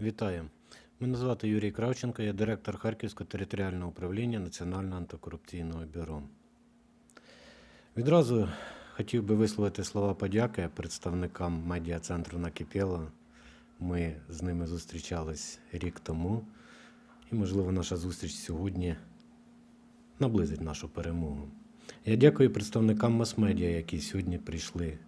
Вітаю. Мене звати Юрій Кравченко, я директор Харківського територіального управління Національного антикорупційного бюро. Відразу хотів би висловити слова подяки представникам медіа-центру Накипєла. Ми з ними зустрічались рік тому, і, можливо, наша зустріч сьогодні наблизить нашу перемогу. Я дякую представникам мас-медіа, які сьогодні прийшли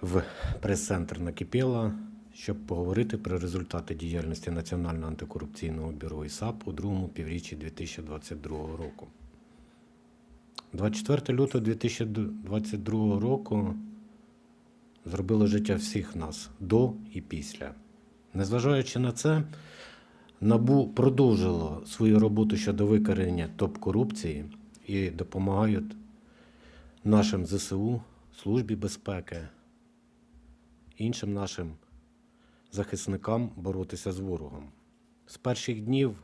в прес-центр Накипєла, щоб поговорити про результати діяльності Національного антикорупційного бюро ІСАП у другому півріччі 2022 року. 24 лютого 2022 року зробило життя всіх нас до і після. Незважаючи на це, НАБУ продовжило свою роботу щодо викорення топ-корупції і допомагають нашим ЗСУ, Службі безпеки, іншим нашим захисникам боротися з ворогом. З перших днів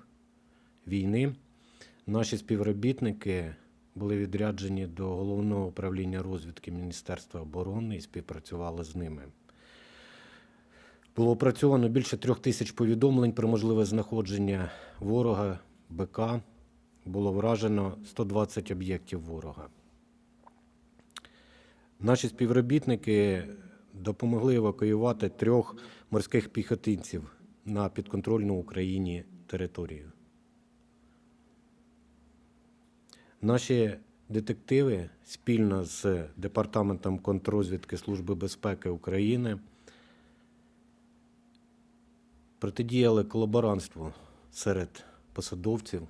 війни наші співробітники були відряджені до головного управління розвідки Міністерства оборони і співпрацювали з ними. Було опрацьовано більше трьох тисяч повідомлень про можливе знаходження ворога, БК. Було вражено 120 об'єктів ворога. Наші співробітники допомогли евакуювати трьох морських піхотинців на підконтрольну Україні територію. Наші детективи спільно з Департаментом контррозвідки Служби безпеки України протидіяли колаборантству серед посадовців,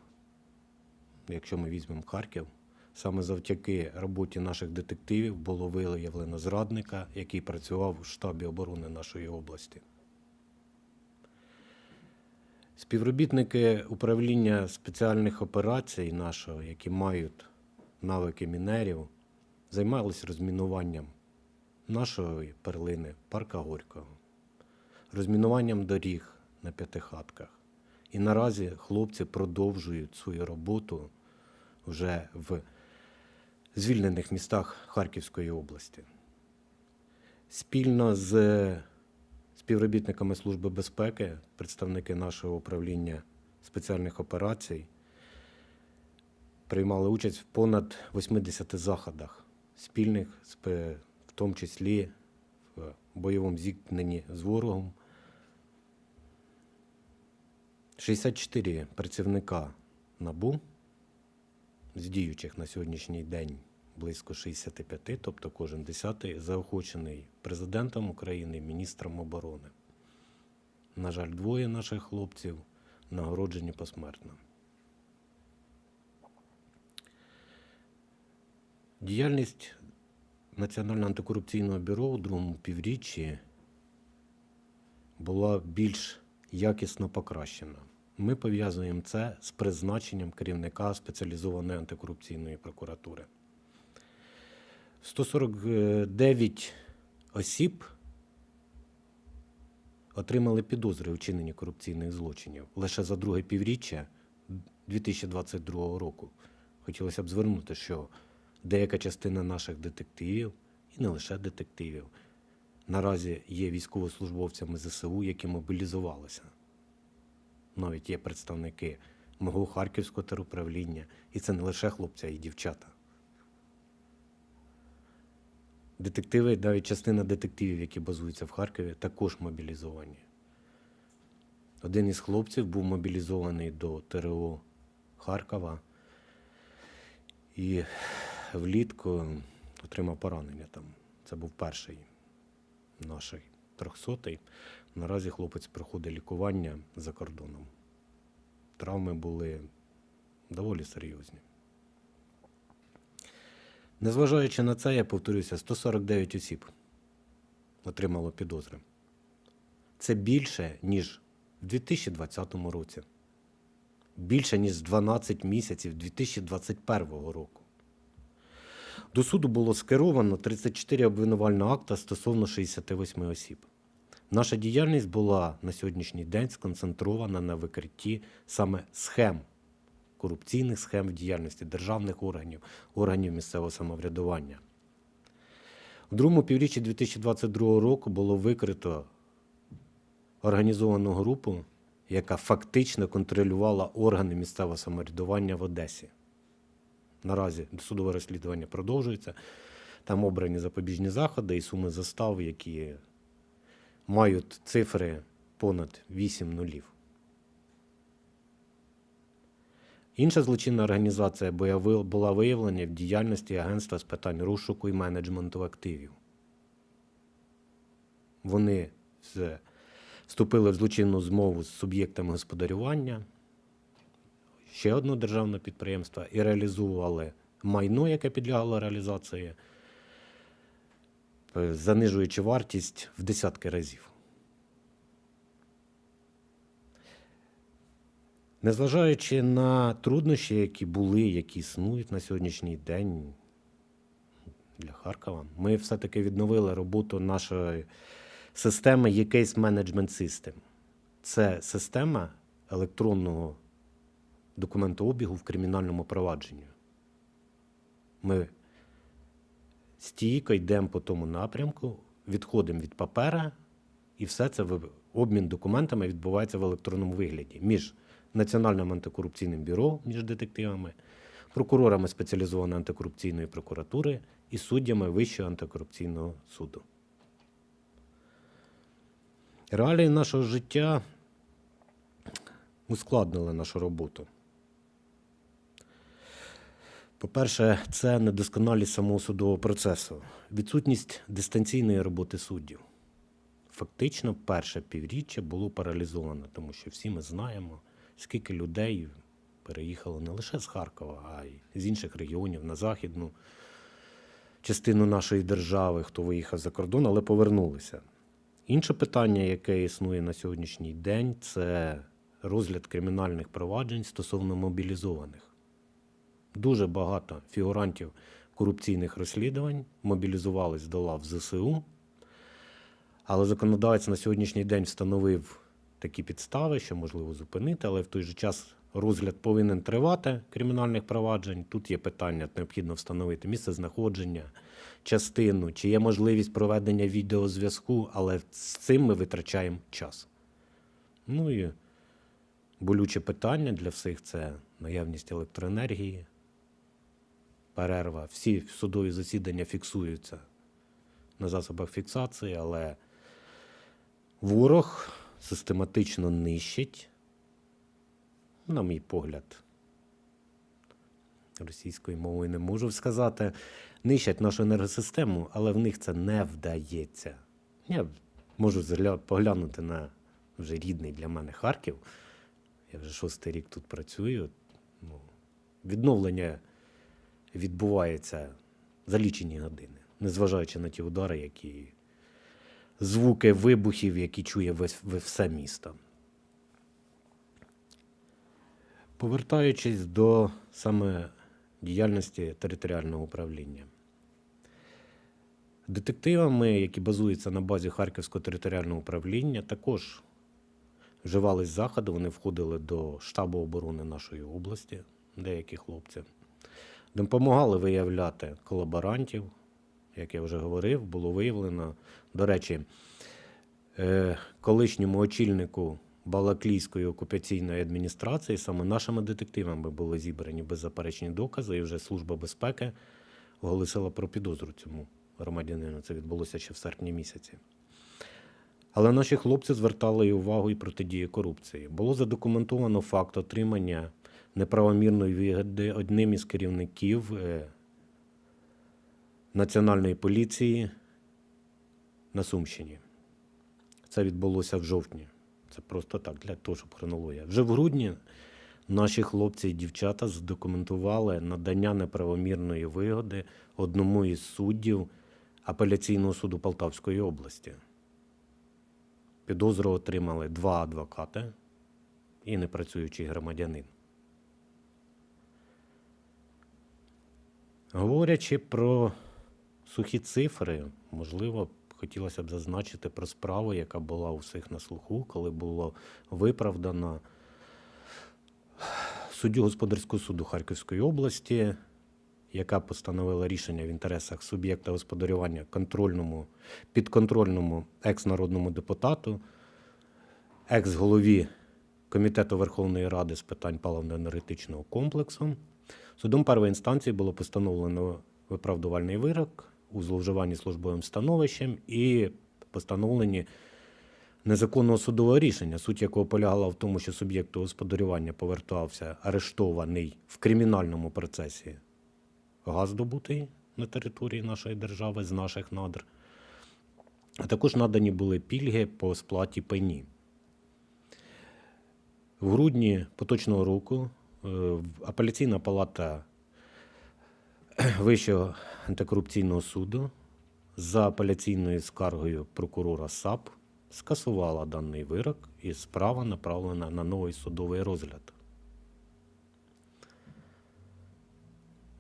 якщо ми візьмемо Харків. Саме завдяки роботі наших детективів було виявлено зрадника, який працював у штабі оборони нашої області. Співробітники управління спеціальних операцій нашого, які мають навики мінерів, займалися розмінуванням нашої перлини парка Горького, розмінуванням доріг на п'ятихатках. І наразі хлопці продовжують свою роботу вже в звільнених містах Харківської області. Спільно з співробітниками Служби безпеки, представники нашого управління спеціальних операцій, приймали участь в понад 80 заходах, спільних, в тому числі в бойовому зіткненні з ворогом. 64 працівника НАБУ з діючих на сьогоднішній день близько 65, тобто кожен десятий, заохочений президентом України, міністром оборони. На жаль, двоє наших хлопців нагороджені посмертно. Діяльність Національного антикорупційного бюро у другому півріччі була більш якісно покращена. Ми пов'язуємо це з призначенням керівника спеціалізованої антикорупційної прокуратури. 149 осіб отримали підозри у чиненні корупційних злочинів лише за друге півріччя 2022 року. Хотілося б звернути, що деяка частина наших детективів, і не лише детективів, наразі є військовослужбовцями ЗСУ, які мобілізувалися. Навіть є представники мого харківського теруправління, і це не лише хлопці, а й дівчата. Детективи, навіть частина детективів, які базуються в Харкові, також мобілізовані. Один із хлопців був мобілізований до ТРО Харкова і влітку отримав поранення там. Це був перший наш трьохсотий. Наразі хлопець проходить лікування за кордоном. Травми були доволі серйозні. Незважаючи на це, я повторюся, 149 осіб отримало підозри. Це більше, ніж в 2020 році. Більше, ніж 12 місяців 2021 року. До суду було скеровано 34 обвинувальні акта стосовно 68 осіб. Наша діяльність була на сьогоднішній день сконцентрована на викритті саме схем корупційних схем в діяльності державних органів, органів місцевого самоврядування. У другому півріччі 2022 року було викрито організовану групу, яка фактично контролювала органи місцевого самоврядування в Одесі. Наразі досудове розслідування продовжується. Там обрані запобіжні заходи і суми застав, які мають цифри понад 8 нулів. Інша злочинна організація була виявлена в діяльності Агентства з питань розшуку і менеджменту активів. Вони вступили в злочинну змову з суб'єктами господарювання ще одного державного підприємства і реалізували майно, яке підлягало реалізації, занижуючи вартість в десятки разів. Незважаючи на труднощі, які були, які існують на сьогоднішній день для Харкова, ми все-таки відновили роботу нашої системи e-Case Management System. Це система електронного документообігу в кримінальному провадженні. Ми стійко йдемо по тому напрямку, відходимо від папера, і все це в- обмін документами відбувається в електронному вигляді між Національним антикорупційним бюро, між детективами, прокурорами спеціалізованої антикорупційної прокуратури і суддями Вищого антикорупційного суду. Реалії нашого життя ускладнили нашу роботу. По-перше, це недосконалість самого судового процесу, відсутність дистанційної роботи суддів. Фактично, перше півріччя було паралізовано, тому що всі ми знаємо, скільки людей переїхало не лише з Харкова, а й з інших регіонів на західну частину нашої держави, хто виїхав за кордон, але повернулися. Інше питання, яке існує на сьогоднішній день, це розгляд кримінальних проваджень стосовно мобілізованих. Дуже багато фігурантів корупційних розслідувань мобілізувались до лав ЗСУ, але законодавець на сьогоднішній день встановив такі підстави, що можливо зупинити, але в той же час розгляд повинен тривати кримінальних проваджень. Тут є питання, необхідно встановити місце знаходження, частину, чи є можливість проведення відеозв'язку, але з цим ми витрачаємо час. Ну і болюче питання для всіх це наявність електроенергії, перерва. Всі судові засідання фіксуються на засобах фіксації, але ворог систематично нищить, на мій погляд, російською мовою не можу сказати, нищать нашу енергосистему, але в них це не вдається. Я можу поглянути на вже рідний для мене Харків. Я вже шостий рік тут працюю. Ну, відновлення відбувається за лічені години, незважаючи на ті удари, які звуки вибухів, які чує весь, все місто. Повертаючись до саме діяльності територіального управління. Детективами, які базуються на базі Харківського територіального управління, також вживались заходи, вони входили до штабу оборони нашої області, деякі хлопці, допомагали виявляти колаборантів. Як я вже говорив, було виявлено, до речі, е, колишньому очільнику Балаклійської окупаційної адміністрації, саме нашими детективами були зібрані беззаперечні докази, і вже Служба безпеки оголосила про підозру цьому громадянину. Це відбулося ще в серпні місяці. Але наші хлопці звертали увагу і протидії корупції. Було задокументовано факт отримання неправомірної вигоди одним із керівників е, Національної поліції на Сумщині. Це відбулося в жовтні. Це просто так, для того, щоб хронологія. Вже в грудні наші хлопці і дівчата задокументували надання неправомірної вигоди одному із суддів апеляційного суду Полтавської області. Підозру отримали два адвокати і непрацюючий громадянин. Говорячи про сухі цифри, можливо, хотілося б зазначити про справу, яка була у всіх на слуху, коли було виправдано суддю господарського суду Харківської області, яка постановила рішення в інтересах суб'єкта господарювання контрольному, підконтрольному екс-народному депутату, екс-голові Комітету Верховної Ради з питань паливно-енергетичного комплексу. Судом першої інстанції було постановлено виправдувальний вирок у зловживанні службовим становищем і постановлені незаконного судового рішення, суть якого полягала в тому, що суб'єкту господарювання повертався арештований в кримінальному процесі газ добутий на території нашої держави з наших надр. А також надані були пільги по сплаті пені. В грудні поточного року апеляційна палата Вищого антикорупційного суду за апеляційною скаргою прокурора САП скасувала даний вирок і справа направлена на новий судовий розгляд.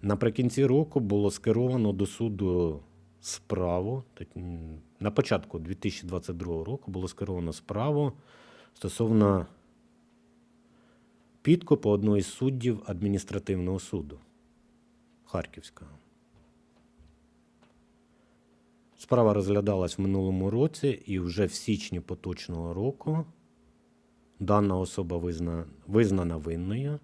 Наприкінці року було скеровано до суду справу. На початку 2022 року було скеровано справу стосовно підкупу одного із суддів адміністративного суду Харківського. Справа розглядалась в минулому році, і вже в січні поточного року дана особа визна, визнана винною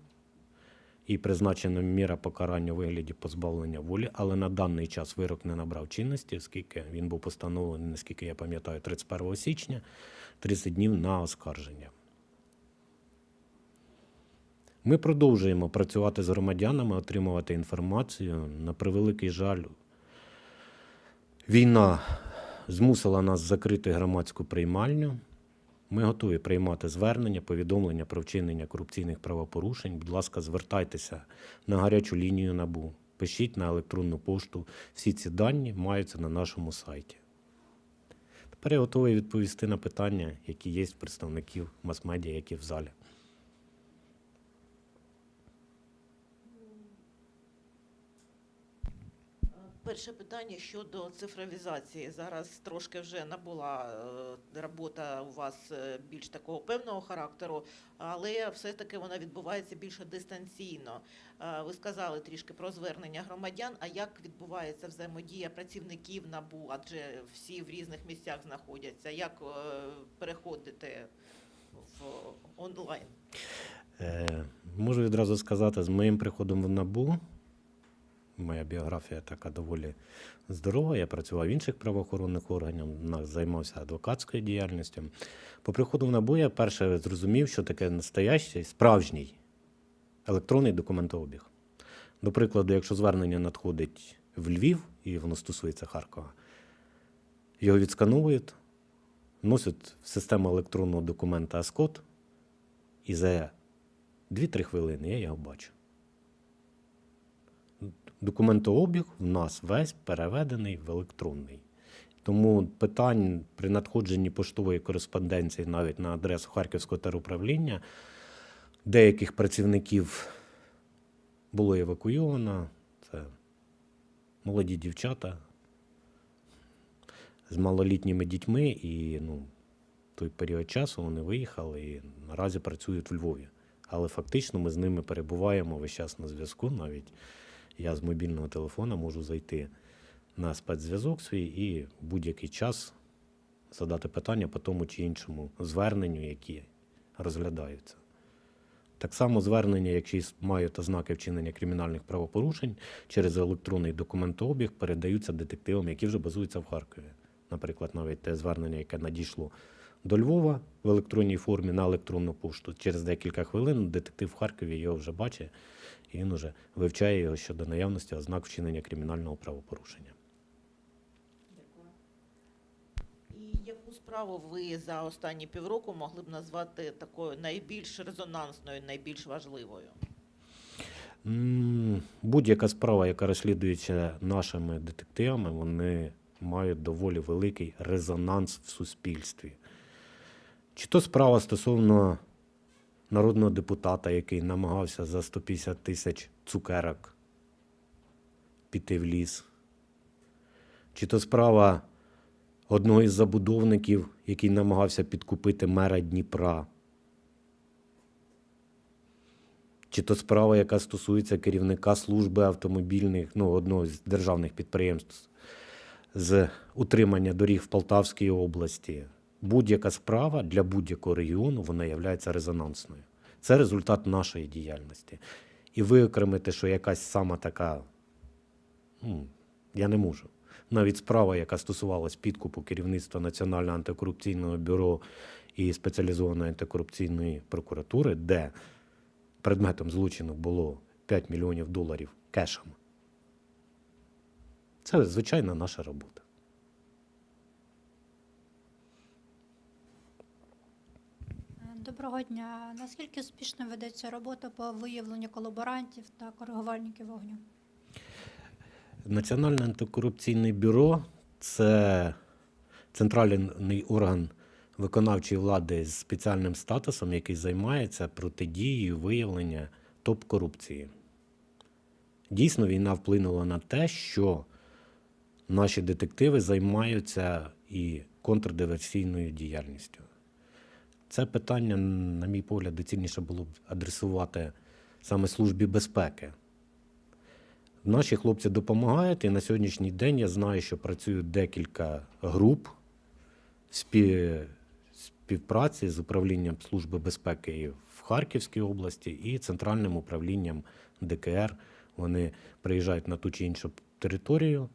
і призначена міра покарання у вигляді позбавлення волі, але на даний час вирок не набрав чинності, оскільки він був постановлений, наскільки я пам'ятаю, 31 січня, 30 днів на оскарження. Ми продовжуємо працювати з громадянами, отримувати інформацію. На превеликий жаль, війна змусила нас закрити громадську приймальню. Ми готові приймати звернення, повідомлення про вчинення корупційних правопорушень. Будь ласка, звертайтеся на гарячу лінію НАБУ, пишіть на електронну пошту. Всі ці дані маються на нашому сайті. Тепер я готовий відповісти на питання, які є в представників мас-медіа, які в залі. Перше питання щодо цифровізації. Зараз трошки вже набула е, робота у вас е, більш такого певного характеру, але все-таки вона відбувається більше дистанційно. Е, Ви сказали трішки про звернення громадян. А як відбувається взаємодія працівників НАБУ? Адже всі в різних місцях знаходяться. Як переходити в онлайн? Можу відразу сказати, з моїм приходом в НАБУ, моя біографія така доволі здорова. Я працював в інших правоохоронних органах, займався адвокатською діяльністю. По приходу в НАБУ я перше зрозумів, що таке настоящий, справжній електронний документообіг. До прикладу, якщо звернення надходить в Львів, і воно стосується Харкова, його відскановують, вносять в систему електронного документа АСКОД, і за 2-3 хвилини я його бачу. Документообіг в нас весь переведений в електронний. Тому питань при надходженні поштової кореспонденції навіть на адресу Харківського теруправління деяких працівників було евакуйовано. Це молоді дівчата з малолітніми дітьми, і ну, той період часу вони виїхали і наразі працюють в Львові. Але фактично ми з ними перебуваємо весь час на зв'язку. Навіть я з мобільного телефона можу зайти на спецзв'язок свій і в будь-який час задати питання по тому чи іншому зверненню, які розглядаються. Так само звернення, якщо мають ознаки вчинення кримінальних правопорушень, через електронний документообіг передаються детективам, які вже базуються в Харкові. Наприклад, навіть те звернення, яке надійшло до Львова в електронній формі на електронну пошту. Через декілька хвилин детектив в Харкові його вже бачить, і він вже вивчає його щодо наявності ознак вчинення кримінального правопорушення. І яку справу ви за останні півроку могли б назвати такою найбільш резонансною, найбільш важливою? Будь-яка справа, яка розслідується нашими детективами, вони мають доволі великий резонанс в суспільстві. Чи то справа стосовно народного депутата, який намагався за 150 тисяч цукерок піти в ліс, чи то справа одного із забудовників, який намагався підкупити мера Дніпра. чи то справа, яка стосується керівника служби автомобільних, ну, одного з державних підприємств з утримання доріг в Полтавській області. Будь-яка справа для будь-якого регіону вона є резонансною. Це результат нашої діяльності. І виокремити, що якась сама така, ну, я не можу. Навіть справа, яка стосувалась підкупу керівництва Національного антикорупційного бюро і спеціалізованої антикорупційної прокуратури, де предметом злочину було 5 мільйонів доларів кешем. Це звичайна наша робота. Доброго дня. Наскільки успішно ведеться робота по виявленню колаборантів та коригувальників вогню? Національне антикорупційне бюро це центральний орган виконавчої влади з спеціальним статусом, який займається протидією виявлення топ-корупції. Дійсно, війна вплинула на те, що наші детективи займаються і контрдиверсійною діяльністю. Це питання, на мій погляд, доцільніше було б адресувати саме Службі безпеки. Наші хлопці допомагають, і на сьогоднішній день я знаю, що працюють декілька груп співпраці з управлінням Служби безпеки в Харківській області і центральним управлінням ДКР. Вони приїжджають на ту чи іншу територію,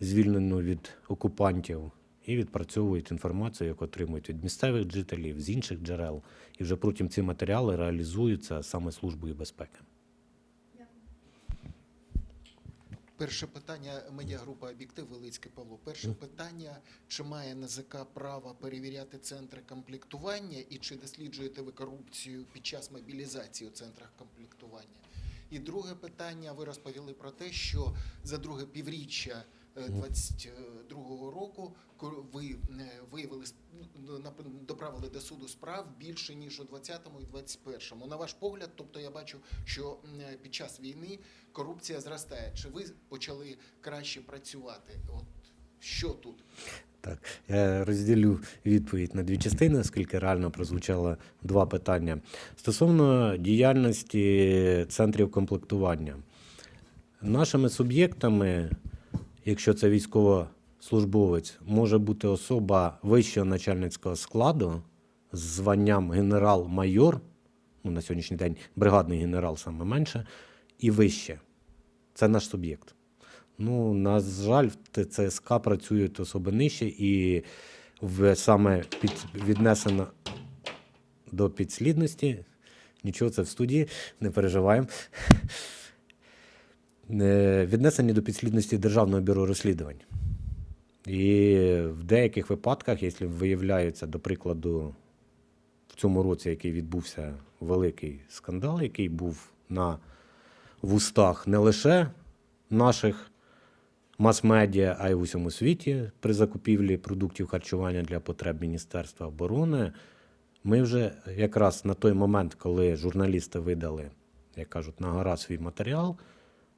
звільнену від окупантів, і відпрацьовують інформацію, яку отримують від місцевих жителів, з інших джерел. І вже потім ці матеріали реалізуються саме Службою безпеки. Перше питання медіагрупа Об'єктив Велицьке Павло. Перше питання: чи має НЗК право перевіряти центри комплектування і чи досліджуєте ви корупцію під час мобілізації у центрах комплектування? І друге питання: ви розповіли про те, що за друге півріччя 22 року ви е, виявили ну, доправили до суду справ більше ніж у 20-му і 21-му. На ваш погляд, тобто я бачу, що е, під час війни корупція зростає. Чи ви почали краще працювати? От що тут? Так, я розділю відповідь на дві частини, оскільки реально прозвучало два питання. Стосовно діяльності центрів комплектування. Нашими суб'єктами, якщо це військовослужбовець, може бути особа вищого начальницького складу з званням генерал-майор, ну, на сьогоднішній день бригадний генерал саме менше, і вище. Це наш суб'єкт. Ну, на жаль, в ТЦСК працюють особи нижче і в саме під, віднесено до підслідності. Нічого, це в студії, не переживаємо. Віднесені до підслідності Державного бюро розслідувань. І в деяких випадках, якщо виявляється, до прикладу, в цьому році, який відбувся великий скандал, який був на вустах не лише наших мас-медіа, а й в усьому світі при закупівлі продуктів харчування для потреб Міністерства оборони. Ми вже якраз на той момент, коли журналісти видали, як кажуть, на гора свій матеріал,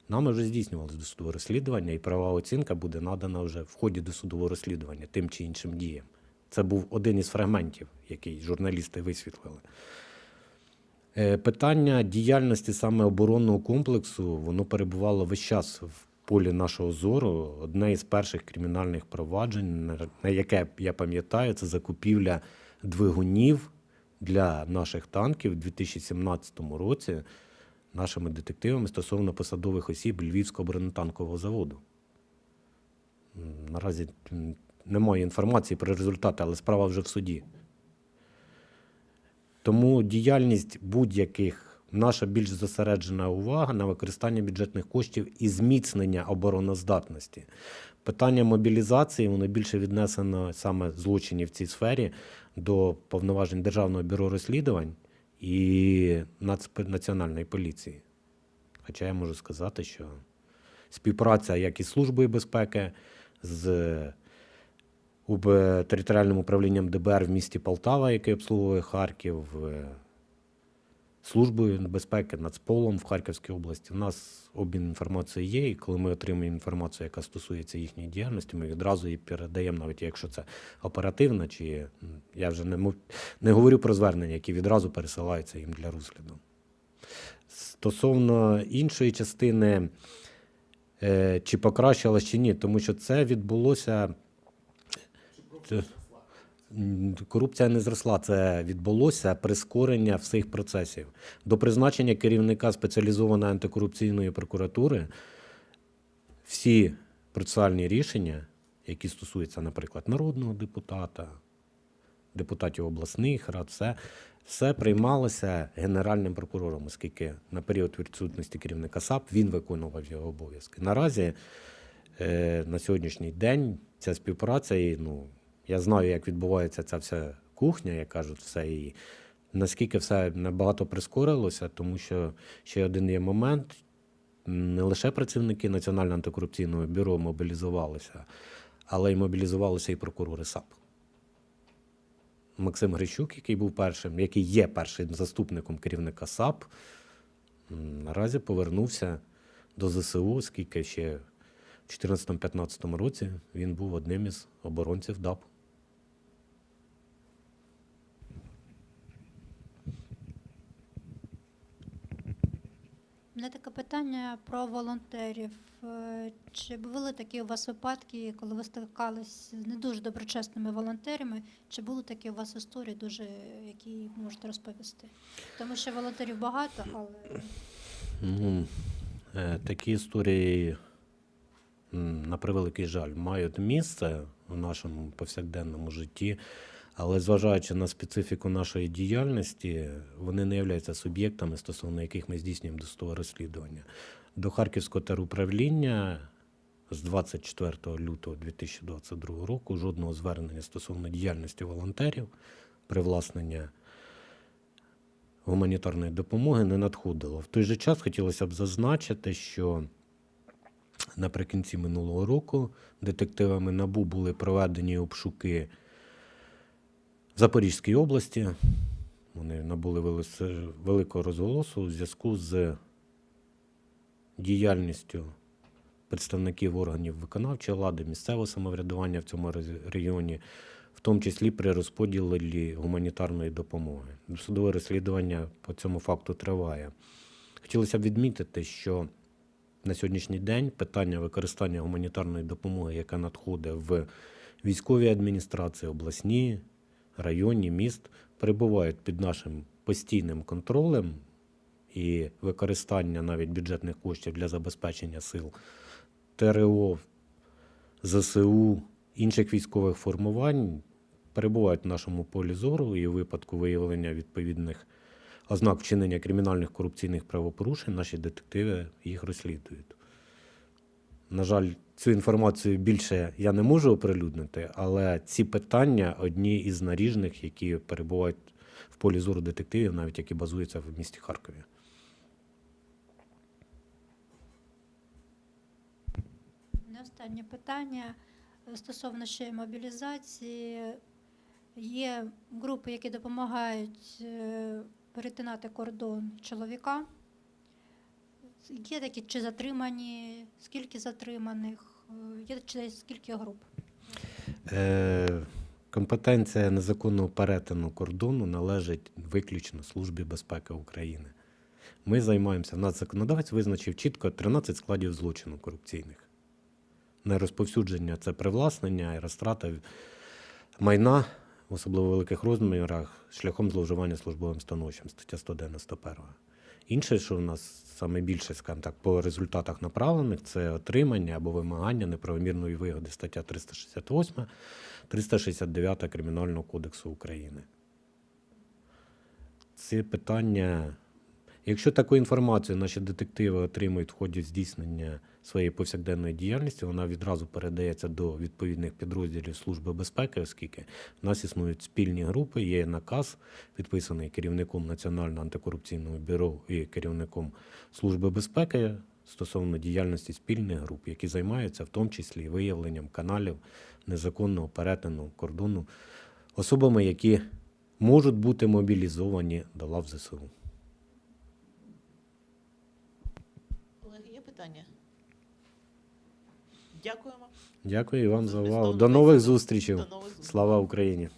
нами вже здійснювалося досудове розслідування, і права оцінка буде надана вже в ході досудового розслідування тим чи іншим діям. Це був один із фрагментів, який журналісти висвітлили. Е, Питання діяльності саме оборонного комплексу воно перебувало весь час в полі нашого зору. Одне із перших кримінальних проваджень, на яке я пам'ятаю, це закупівля двигунів для наших танків у 2017 році нашими детективами стосовно посадових осіб Львівського бронетанкового заводу. Наразі немає інформації про результати, але справа вже в суді. Тому діяльність будь-яких, наша більш зосереджена увага на використання бюджетних коштів і зміцнення обороноздатності. Питання мобілізації воно більше віднесено саме злочинів в цій сфері до повноважень Державного бюро розслідувань і Нацп- Національної поліції. Хоча я можу сказати, що співпраця як із Службою безпеки, з територіальним управлінням ДБР в місті Полтава, яке обслуговує Харків, е, Службою безпеки, Нацполом в Харківській області. У нас обмін інформацією є, і коли ми отримуємо інформацію, яка стосується їхньої діяльності, ми відразу її передаємо, навіть якщо це оперативна, чи я вже не, мов- не говорю про звернення, які відразу пересилаються їм для розгляду. Стосовно іншої частини, е, чи покращилось, чи ні, тому що це відбулося. Корупція не зросла, це відбулося прискорення всіх процесів. До призначення керівника спеціалізованої антикорупційної прокуратури всі процесуальні рішення, які стосуються, наприклад, народного депутата, депутатів обласних рад, все, все приймалося генеральним прокурором, оскільки на період відсутності керівника САП він виконував його обов'язки. Наразі е, на сьогоднішній день ця співпраця, і, ну, я знаю, як відбувається ця вся кухня, як кажуть, все і наскільки все набагато прискорилося, тому що ще один є момент. Не лише працівники Національного антикорупційного бюро мобілізувалися, але й мобілізувалися і прокурори САП. Максим Грищук, який був першим, який є першим заступником керівника САП, наразі повернувся до ЗСУ, оскільки ще в 2014-2015 році він був одним із оборонців ДАП. Мене таке питання про волонтерів. Е, Чи були такі у вас випадки, коли ви стикались з не дуже доброчесними волонтерами? Чи були такі у вас історії, дуже які можете розповісти? Тому що волонтерів багато, але Ну, е, такі історії, на превеликий жаль, мають місце в нашому повсякденному житті, але зважаючи на специфіку нашої діяльності, вони не являються суб'єктами, стосовно яких ми здійснюємо досудове розслідування. До Харківського теруправління з 24 лютого 2022 року жодного звернення стосовно діяльності волонтерів, привласнення гуманітарної допомоги не надходило. В той же час хотілося б зазначити, що наприкінці минулого року детективами НАБУ були проведені обшуки Запорізькій області. Вони набули великого розголосу у зв'язку з діяльністю представників органів виконавчої влади, місцевого самоврядування в цьому регіоні, в тому числі при розподілі гуманітарної допомоги. Судове розслідування по цьому факту триває. Хотілося б відмітити, що на сьогоднішній день питання використання гуманітарної допомоги, яка надходить в військові адміністрації, обласні, районні, міст, перебувають під нашим постійним контролем і використання навіть бюджетних коштів для забезпечення сил ТРО, ЗСУ, інших військових формувань перебувають в нашому полі зору і у випадку виявлення відповідних ознак вчинення кримінальних корупційних правопорушень наші детективи їх розслідують. На жаль, цю інформацію більше я не можу оприлюднити, але ці питання одні із наріжних, які перебувають в полі зору детективів, навіть які базуються в місті Харкові. не останнє питання стосовно ще мобілізації. Є групи, які допомагають е, перетинати кордон чоловіка. Є такі чи затримані, скільки затриманих, е, є чи скільки груп? Е, компетенція незаконного перетину кордону належить виключно Службі безпеки України. Ми займаємося, в нас законодавець визначив чітко 13 складів злочину корупційних. Нерозповсюдження це привласнення і розтрата майна в особливо великих розмірах шляхом зловживання службовим становищем, стаття 191. Інше, що в нас саме більше, скажімо так, по результатах направлених, це отримання або вимагання неправомірної вигоди, стаття 368, 369 Кримінального кодексу України. Це питання, якщо таку інформацію наші детективи отримують в ході здійснення своєї повсякденної діяльності, вона відразу передається до відповідних підрозділів Служби безпеки, оскільки в нас існують спільні групи, є наказ, підписаний керівником Національного антикорупційного бюро і керівником Служби безпеки стосовно діяльності спільних груп, які займаються в тому числі виявленням каналів незаконного перетину кордону особами, які можуть бути мобілізовані до лав ЗСУ. Колеги, є питання? Дякуємо. Дякую вам за увагу. До нових. До зустрічей. Слава Україні!